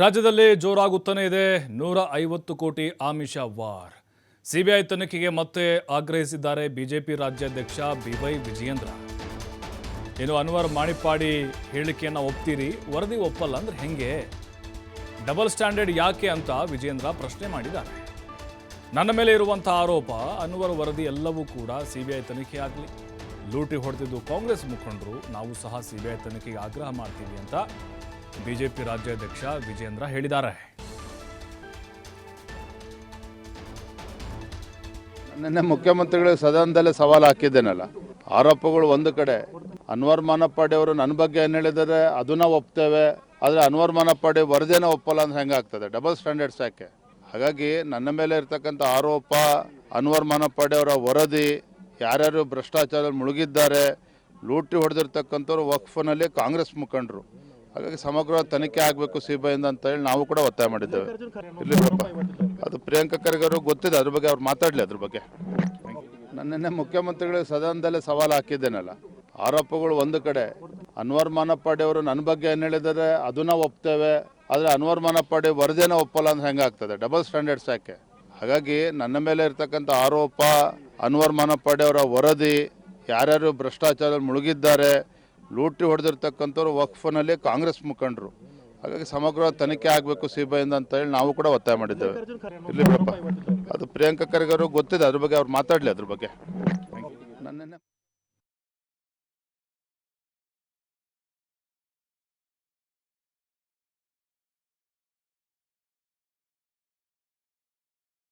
ರಾಜ್ಯದಲ್ಲಿ ಜೋರಾಗುತ್ತಾನೆ ಇದೆ ನೂರ ಐವತ್ತು ಕೋಟಿ ಆಮಿಷ ವಾರ್. ಸಿಬಿಐ ತನಿಖೆಗೆ ಮತ್ತೆ ಆಗ್ರಹಿಸಿದ್ದಾರೆ ಬಿಜೆಪಿ ರಾಜ್ಯಾಧ್ಯಕ್ಷ ಬಿವೈ ವಿಜಯೇಂದ್ರ. ಏನು ಅನ್ವರ್ ಮಾಣಿಪ್ಪಾಡಿ ಹೇಳಿಕೆಯನ್ನು ಒಪ್ತೀರಿ? ವರದಿ ಒಪ್ಪಲ್ಲ ಅಂದ್ರೆ ಹೆಂಗೆ? ಡಬಲ್ ಸ್ಟ್ಯಾಂಡರ್ಡ್ ಯಾಕೆ ಅಂತ ವಿಜೇಂದ್ರ ಪ್ರಶ್ನೆ ಮಾಡಿದ್ದಾರೆ. ನನ್ನ ಮೇಲೆ ಇರುವಂತಹ ಆರೋಪ, ಅನ್ವರ್ ವರದಿ ಎಲ್ಲವೂ ಕೂಡ ಸಿಬಿಐ ತನಿಖೆ ಆಗಲಿ. ಲೂಟಿ ಹೊಡೆದಿದ್ದು ಕಾಂಗ್ರೆಸ್ ಮುಖಂಡರು, ನಾವು ಸಹ ಸಿಬಿಐ ತನಿಖೆಗೆ ಆಗ್ರಹ ಮಾಡ್ತೀವಿ ಅಂತ ಬಿಜೆಪಿ ರಾಜ್ಯಾಧ್ಯಕ್ಷ ವಿಜೇಂದ್ರ ಹೇಳಿದ್ದಾರೆ. ನಿನ್ನೆ ಮುಖ್ಯಮಂತ್ರಿಗಳಿಗೆ ಸದನದಲ್ಲೇ ಸವಾಲು ಹಾಕಿದ್ದೇನಲ್ಲ? ಆರೋಪಗಳು ಒಂದು ಕಡೆ. ಅನ್ವರ್ ಮಾನಪ್ಪಾಡಿ ಅವರು ನನ್ನ ಬಗ್ಗೆ ಏನು ಹೇಳಿದರೆ ಅದನ್ನ ಒಪ್ತೇವೆ. ಆದರೆ ಅನ್ವರ್ ಮಾನಪ್ಪಾಡಿ ವರದಿನ ಒಪ್ಪಲ್ಲ ಅಂದ್ರೆ ಹೆಂಗಾಗ್ತದೆ? ಡಬಲ್ ಸ್ಟ್ಯಾಂಡರ್ಡ್ಸ್ ಯಾಕೆ? ಹಾಗಾಗಿ ನನ್ನ ಮೇಲೆ ಇರ್ತಕ್ಕಂಥ ಆರೋಪ, ಅನ್ವರ್ ಮಾನಪ್ಪಾಡಿ ಅವರ ವರದಿ, ಯಾರ್ಯಾರು ಭ್ರಷ್ಟಾಚಾರದಲ್ಲಿ ಮುಳುಗಿದ್ದಾರೆ, ಲೂಟಿ ಹೊಡೆದಿರ್ತಕ್ಕಂಥವ್ರು ವಕ್ಫನಲ್ಲಿ ಕಾಂಗ್ರೆಸ್ ಮುಖಂಡರು. ಹಾಗಾಗಿ ಸಮಗ್ರ ತನಿಖೆ ಆಗಬೇಕು ಸಿ ಅಂತ ಹೇಳಿ ನಾವು ಕೂಡ ಒತ್ತಾಯ ಮಾಡಿದ್ದೇವೆ. ಅದು ಪ್ರಿಯಾಂಕಾ ಖರ್ಗೆ ಗೊತ್ತಿದೆ, ಅದ್ರ ಬಗ್ಗೆ ಅವ್ರು ಮಾತಾಡಲಿ ಅದ್ರ ಬಗ್ಗೆ. ನಿನ್ನೆ ಮುಖ್ಯಮಂತ್ರಿಗಳಿಗೆ ಸದನದಲ್ಲೇ ಸವಾಲು ಹಾಕಿದ್ದೇನಲ್ಲ. ಆರೋಪಗಳು ಒಂದು ಕಡೆ, ಅನ್ವರ್ ಮಾನಪ್ಪಾಡಿ ಅವರು ನನ್ನ ಬಗ್ಗೆ ಏನು ಹೇಳಿದ್ದಾರೆ ಅದನ್ನ ಒಪ್ತೇವೆ, ಆದರೆ ಅನ್ವರ್ ಮಾನಪ್ಪಾಡಿ ವರದಿನ ಒಪ್ಪಲ್ಲ ಅಂದ್ರೆ ಹೆಂಗಾಗ್ತದೆ ಡಬಲ್ ಸ್ಟ್ಯಾಂಡರ್ಡ್ಸ್ ಯಾಕೆ? ಹಾಗಾಗಿ ನನ್ನ ಮೇಲೆ ಇರ್ತಕ್ಕಂಥ ಆರೋಪ, ಅನ್ವರ್ ಮಾನಪ್ಪಾಡಿ ಅವರ ವರದಿ, ಯಾರ್ಯಾರು ಭ್ರಷ್ಟಾಚಾರದಲ್ಲಿ ಮುಳುಗಿದ್ದಾರೆ ಲೂಟಿ ಹೊಡೆದಿರ್ತಕ್ಕಂಥವ್ರು ವಕ್ಫನಲ್ಲಿ ಕಾಂಗ್ರೆಸ್ ಮುಖಂಡರು. ಹಾಗಾಗಿ ಸಮಗ್ರ ತನಿಖೆ ಆಗಬೇಕು ಸಿ ಬಿ ಅಂತ ಹೇಳಿ ನಾವು ಕೂಡ ಒತ್ತಾಯ ಮಾಡಿದ್ದೇವೆ. ಇಲ್ಲಿ ಅದು ಪ್ರಿಯಾಂಕಾ ಖರ್ಗೆ ಗೊತ್ತಿದೆ, ಅದ್ರ ಬಗ್ಗೆ ಅವ್ರು ಮಾತಾಡಲಿ ಅದ್ರ ಬಗ್ಗೆ. ನನ್ನ